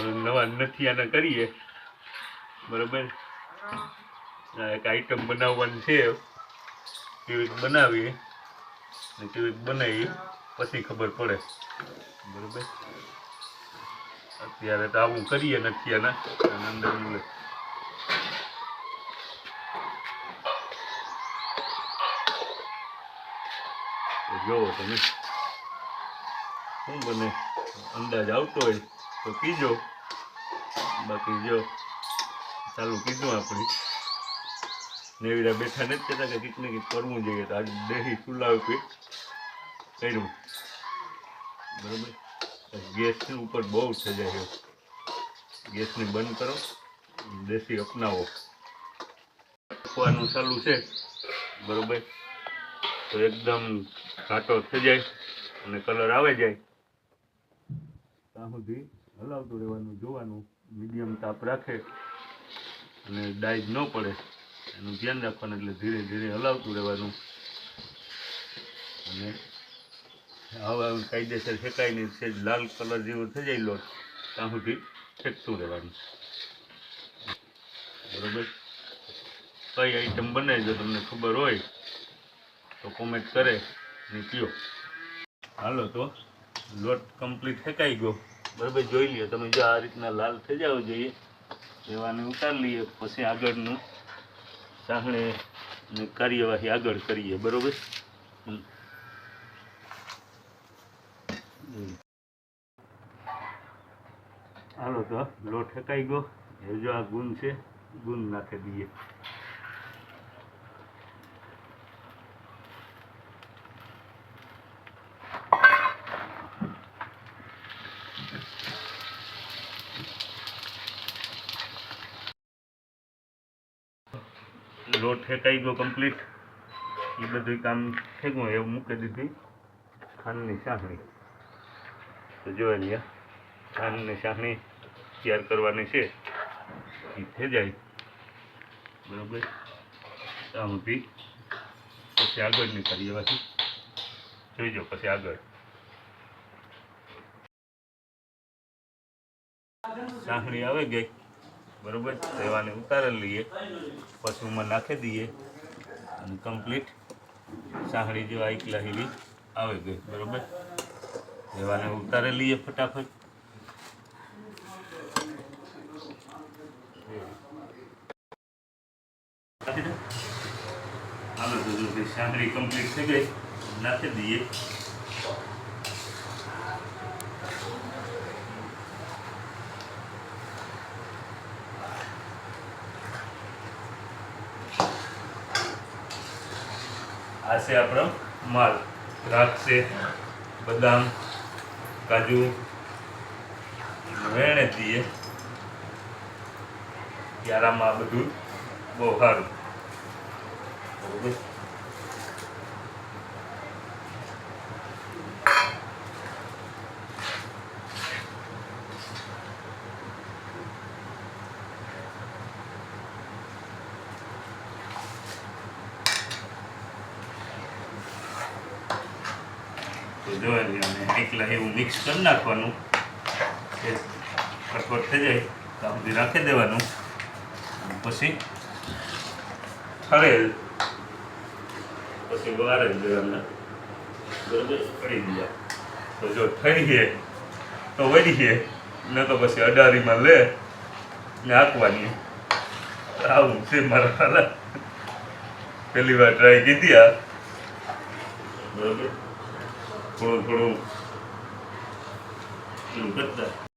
નવા આના કરીએ. બરોબર? એક આઈટમ બનાવવાની છે. કેવી રીતે બનાવીએ? ને કેવી રીતે બનાવી પછી ખબર પડે. બરોબર? અત્યારે તો આવું કરીએ નથી અને અંદર જોવો તમે. શું બને? અંદાજ આવતો હોય. તો કીજો બાકી જો ચાલુ કીધું આપણી. નેવીડા બેઠા નથી કહેતા કે કંઈક ને કંઈક કરવું જોઈએ તો આજે દેહી ચૂલા કંઈક કર્યું. બરાબર? ગેસની ઉપર બહુ સજા છે. ગેસને બંધ કરો. દેશી અપનાવો. આપવાનું ચાલુ છે. બરાબર? તો એકદમ ઘાટો થઈ જાય અને કલર આવે જાય. ત્યાં સુધી હલાવતું રહેવાનું, જોવાનું મીડિયમ તાપ રાખે અને ડાઈજ ન પડે. એનું ધ્યાન રાખવાનું એટલે ધીરે ધીરે હલાવતું રહેવાનું. અને હવા કાયદેસર શેકાઈને છે લાલ કલર જેવો થઈ જાય લોટ, ત્યાં સુધી શેકતું રહેવાનું. બરોબર? કઈ આઈટમ બને જો તમને ખબર હોય, તો કોમેન્ટ કરે ને કયો. હાલો તો, લોટ કમ્પ્લીટ શેકાઈ ગયો. બરાબર, જોઈ લ્યો, તમે જો આ રીતના લાલ થઈ જાવ જોઈએ એવાને ઉતારી લઈએ, પછી આગળનું સાહણે કાર્યવાહી આગળ કરીએ, બરોબર. હાલો તો લોટ ઠેકાઈ ગયો. એ જો આ ગુણ છે, ગુણ નાખી દઈએ લોટ ઠેકાઈ ગયો કમ્પ્લીટ એ બધું કામ થયું એવું મૂકી દીધી. ખાંડની ચાસણી તો જોવા અહીંયા ખાંડની ચાસણી તૈયાર કરવાની છે. એ થઈ જાય. બરાબર? આમ સુધી પછી આગળની કાર્યવાહી જોઈજો પછી આગળ. ચાસણી આવે ગઈ. બરોબર? સેવાને ઉતારી લઈએ પશુમાં નાખી દઈએ અને કમ્પ્લીટ સાંકળી જેવા એકલા હીરી આવી ગઈ, બરોબર? સેવાને ઉતારી લઈએ ફટાફટ. હાલો બધું સાંકળી કમ્પ્લીટ થઈ ગઈ, નાખી દઈએ. આ છે આપણો માલ. દ્રાક્ષ બદામ, કાજુ વેણે દઈએ યારામાં આ બધું બહુ સારું. બરોબર? જોવાની અને એકલા એવું મિક્સ કરી નાખવાનું. એ કટવટ થઈ જાય, તો આ સુધી રાખી દેવાનું. પછી હરેલ પછી વારે દેવાના પડી ગયા. તો જો ગયે તો વળીએ ન તો પછી અડારીમાં લે ને હાંકવાની. આવું છે મારા હાલા પહેલી વાર ટ્રાય કીધી આ. બરોબર? થોડું થોડું. કરતા